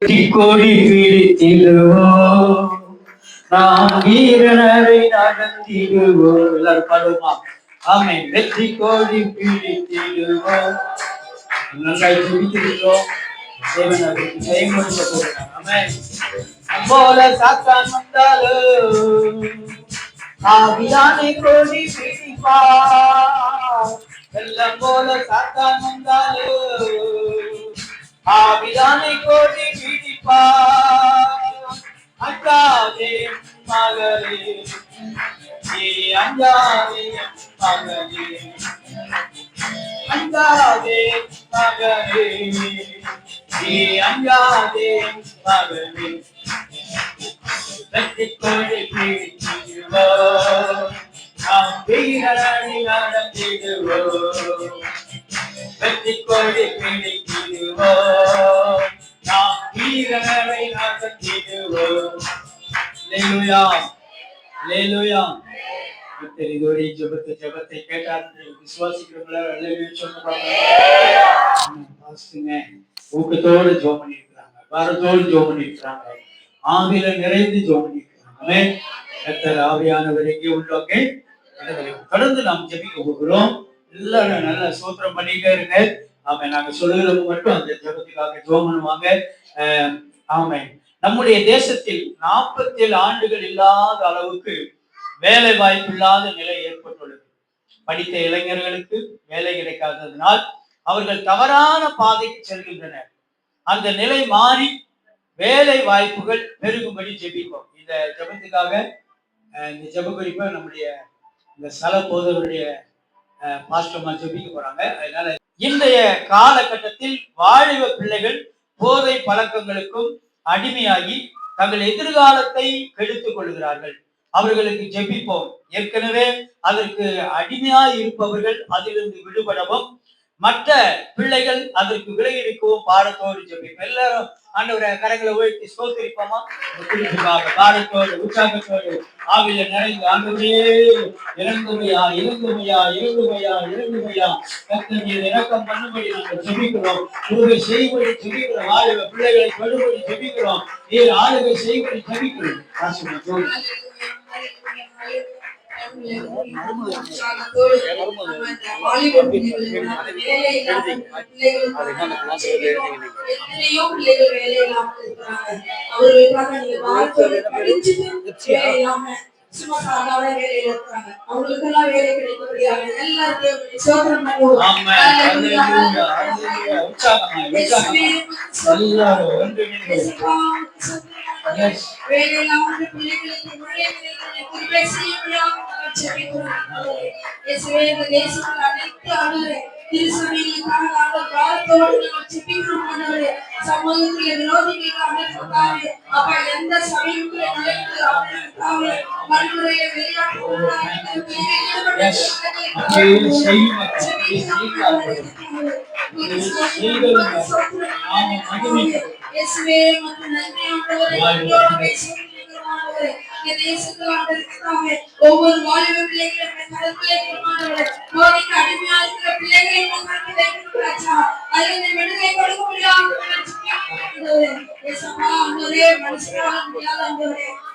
கொடி பிடித்திடுவோம். நாம் வீரனரை நடத்திடுவோம். எல்லாரும் பாடுவோமா ஆமை வெற்றி கோடி பிடித்திடுவோம். நன்றாய் ஜெபித்திருக்கிறோம் போல சாத்தான் வந்தாலும் ஆவியானை கோடி பிடிப்பார். வெள்ளம் போல சாத்தான் வந்தாலும் ஆவியானை கோடி பிடிப்பார். அஞ்சாதே மகளே நீ அஞ்சாதே மகளே. அஞ்சாதே மகளே நீ அஞ்சாதே மகளே. வெற்றி கொடி பிடித்திடுவோம் நாம் வீரரணி நடந்திடுவோம் வெற்றி கொடி பிடித்திடுவோம் நாம் வீரரை நடத்திடுவோம் லேலுயா லேலுயா கர்த்தர் இதோட ஜெபத்தை ஜெபத்தை கேட்டார். விசுவாசிக்கிறவங்கள அல்லேலூயா சொல்லுவாங்க ஊக்கத்தோடு பண்ணியிருக்கிறாங்க. பாரத்தோடு பண்ணியிருக்கிறாங்க. ஆவியில நிறைந்து ஜெபம் பண்ணியிருக்கிறாங்க. ஆவியானவர் எங்கே உள்ளோங்க தொடர்ந்து நாம் ஜபிக்க போகிறோம். எல்லாரும் நல்லா சோத்திரம் பண்ணிட்டே இருங்க. ஆமா நாங்க சொல்லுகிறது மட்டும் அந்த ஜபத்துக்காக ஜோம் பண்ணுவாங்க. ஆமை நம்முடைய தேசத்தில் நாற்பத்தி ஏழு ஆண்டுகள் இல்லாத அளவுக்கு வேலை வாய்ப்பு இல்லாத நிலை ஏற்பட்டுள்ளது. படித்த இளைஞர்களுக்கு வேலை கிடைக்காததினால் அவர்கள் தவறான பாதைக்கு செல்கின்றனர். அந்த நிலை மாறி வேலை வாய்ப்புகள் பெருகும்படி ஜெபிப்போம். இந்த ஜபத்துக்காக இந்த ஜெப குறிப்பை நம்முடைய இந்த சல போதவருடைய பாஸ்டர்மா ஜெபிக்க போறாங்க. அதனால இன்றைய காலகட்டத்தில் வாழிவ பிள்ளைகள் போதை பழக்கங்களுக்கும் அடிமையாகி தங்கள் எதிர்காலத்தை கெடுத்துக் கொள்கிறார்கள். அவர்களுக்கு ஜெபிப்போம். ஏற்கனவே அதற்கு அடிமையாய் இருப்பவர்கள் அதிலிருந்து விடுபடவும் மற்ற பிள்ளைகள் அதற்கு விலகி இருக்கவும் பாடத்தோடு ஜெபிப்போம். எல்லாரும் ஆண்டவரை கரங்களை உயர்த்தி ஸ்தோத்திரிப்போமா? இந்த பாடத்தோடு உற்சாகத்தோடு ஆவில நிறைந்து ஆண்டவரே இறங்குமையா இறங்குமையா இறங்குமையா இறங்குமையா. கத்தர் நீர் இறக்கம் பண்ணும்படி நாங்கள் ஜெபிக்கிறோம். உங்களை செய்வதை ஜெபிக்கிறோம். ஆளுக பிள்ளைகளை தொடுபடி ஜெபிக்கிறோம். நீர் ஆளுகை செய்வதை ஜெபிக்கிறோம். எத்தனையோ பிள்ளைகள் வேலை இல்லாமல் இருக்கிறாங்க அவர்களுக்காக நீங்க வாழ்க்கையை படிச்சுட்டு வேலை இல்லாம சும்மா சாதாரண வேலையில இருக்காங்க அவங்களுக்கெல்லாம் வேலை கிடைக்கக்கூடியாக எல்லாத்தையும் சோதனம் பண்ணுவோம். Yes. வேலையில்லாமல் பிள்ளைகளுக்கு நாங்கள் ஜெபிக்கிறோம். இயேசுவே, இந்த தேசத்தில் அனைத்து ஆண்டவரே, திருச்சபைகளுக்காக நாங்கள் பாரத்தோடு நாங்கள் ஜெபிக்கிறோம் ஆண்டவரே. சமூகத்திலே விரோதிகள் அனைத்துக்காக அப்பா எந்த சபைக்குள்ளே நுழைந்து அவர்களுக்காக வன்முறையை வெளியாட்டுவதாக இந்த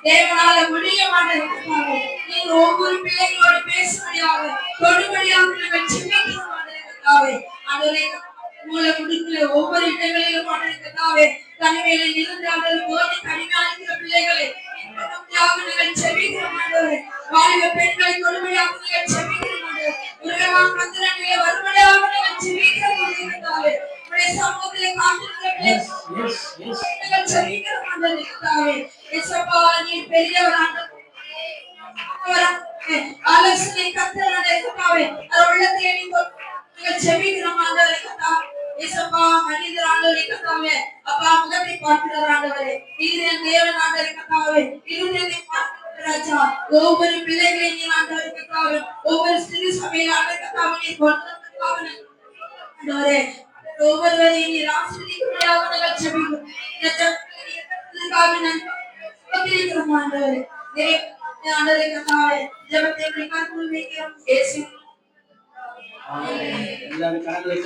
தேவனால முடிய மாட்டேங்கிறாங்க நீங்க ஒவ்வொரு பிள்ளைகளோடு பேசும்படியாக தொடுபடியாக நாங்கள் ஜெபிக்கிறோம் ஆண்டவரே ஆண்டவரே மூல குடுக்கல ஒவ்வொரு இடங்களிலும் ஆண்டவரே தனிமையில இருந்தார்கள் போதை கடினாளிக்கிற பிள்ளைகளை ஆண்டவரே இயேசுப்பா நீர் பெரியவர் ஆலோசனை கத்தரான கத்தாவே அது உள்ளத்தை நீங்கள் செபிக்கிறோம் ஆண்டவரே கத்தா இயேசுப்பா மனிதர் ஆண்டவரே கத்தாவே அப்பா முகத்தை பார்க்கிறார் ஆண்டவரே. நீர் என் தேவன் ஆண்டவரே கத்தாவே இருதயத்தை பார்க்கிறார் ராஜா. ஒவ்வொரு பிள்ளைகளை நீ ஆண்டவரே கத்தாவே ஒவ்வொரு சிறு சபையில் ஆண்டவரே கத்தாவே நீ கொண்டு வந்திருக்காவே ஆண்டவரே ஒவ்வொருவரையும் நீர் ஆசீர்வதிக்கும்படியாக நாங்கள் ஜெபிக்கிறோம் இந்த ஜெபத்திற்காக நாங்கள் ஸ்தோத்திரிக்கிறோம் ஆண்டவரே தேவ- ஆண்டவரே கத்தாவே ஜெபத்தை உம்முடைய கரத்தில் வைக்கிறோம் இயேசு ஆமென். எல்லாரும் கரங்களை